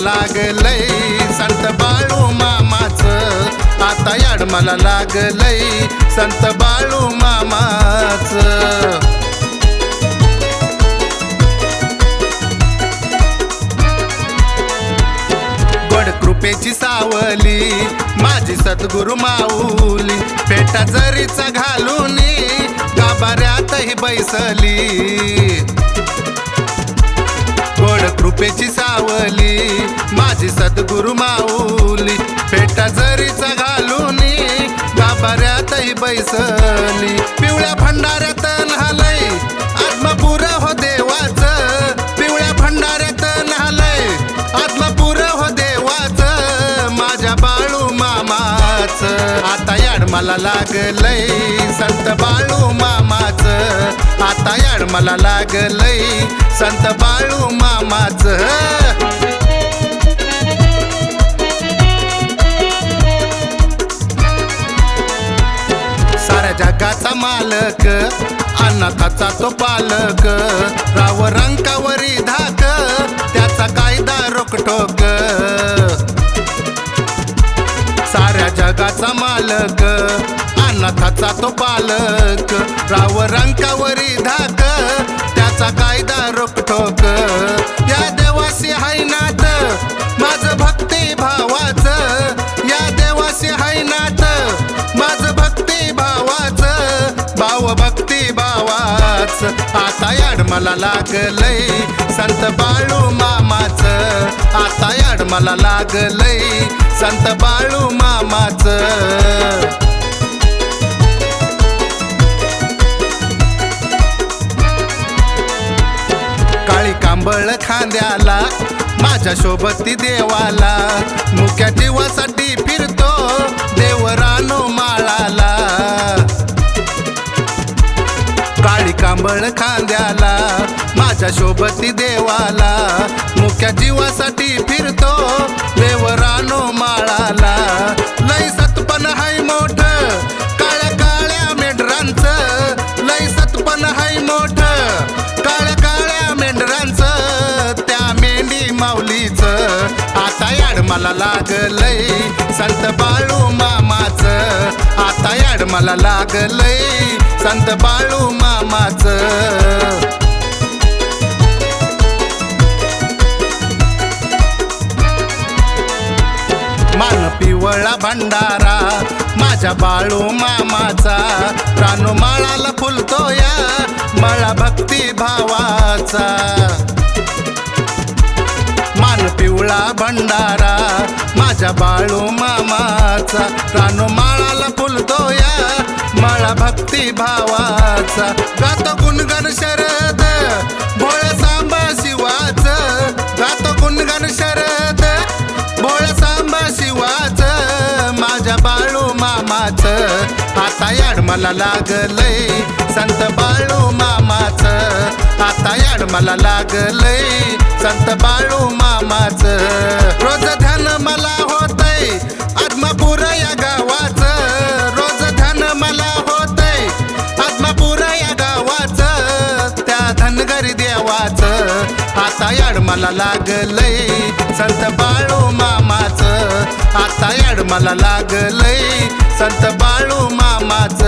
लागलय. संत बाळू मामाच आता याड मला लागलय. संत बाळू मामाच. कृपेची सावली माझी सद्गुरु माऊली पेटा जरीचा घालून गाभाऱ्यातही बैसली. कृपेची सावली माझी सद्गुरु माऊली पेटा जरीचा घालून गाभाऱ्यातही बैसली. पिवळ्या भंडाऱ्यात न्हालय आत्मपुर हो देवाच. पिवळ्या भंडाऱ्यात न्हालय आत्मपुर हो देवाच. माझ्या बाळू मामाच आता याड मला लागलय संत मला लागलय संत बाळू मामाच. साऱ्या जगाचा मालक अनाथाचा तो पालक. राव रंकावरी धाक त्याचा कायदा रोकटोक साऱ्या जगाचा मालक अनाथाचा तो पालक राव रंकावरी धाक त्याचा कायदा रोकटोक या देवासी हाय नाथ माझ भक्ती भावाच. या देवासी हाय नाथ माझ भक्ती भावाच. भाव भक्ती भावाच. आता याड मला लागलय संत बाळू मामाच. आता याड मला लागलय संत बाळू मामाच. माझ्या सोबती देवाला. मुक्या जीवासाठी फिरतो देवरानो माळाला. काळी कांबळ खांद्याला माझ्या सोबती देवाला. मुक्या जीवासाठी फिरतो देवरानो माळाला. लय सतपण हाय मोठ काळ्या काळ्या मेढरांच. लय सतपण हाय मोठ माऊलीच. आता याड मला लागलय संत बाळू मामाच. आता याड मला लागलय संत बाळू मामाच. मान पिवळा भंडारा माझ्या बाळू मामाचा. रानू माळाला फुलतो या मळा भक्ती भावाचा. मान भंडारा माझ्या बाळू मामाचा. रानू माळाला फुलतो या माळा भक्ती भावाचा. गातो गुणगण शरद भोळ सांबा शिवाच. गातो गुणगण शरद भोळ सांबा शिवाच. माझ्या बाळू मामाच आता याड मला लागलय. संत बाळू मामाचं. आता याड मला लागलय. संत बाळू मामाच. रोज ध्यान मला होतय. आत्मापूर या गावाच. रोज ध्यान मला होतय. आत्मापूर या गावाच. त्या धनगरी देवाच. आता याड मला लागलय. संत बाळू मामाच. आता याड मला लागलय. संत बाळू मामाच.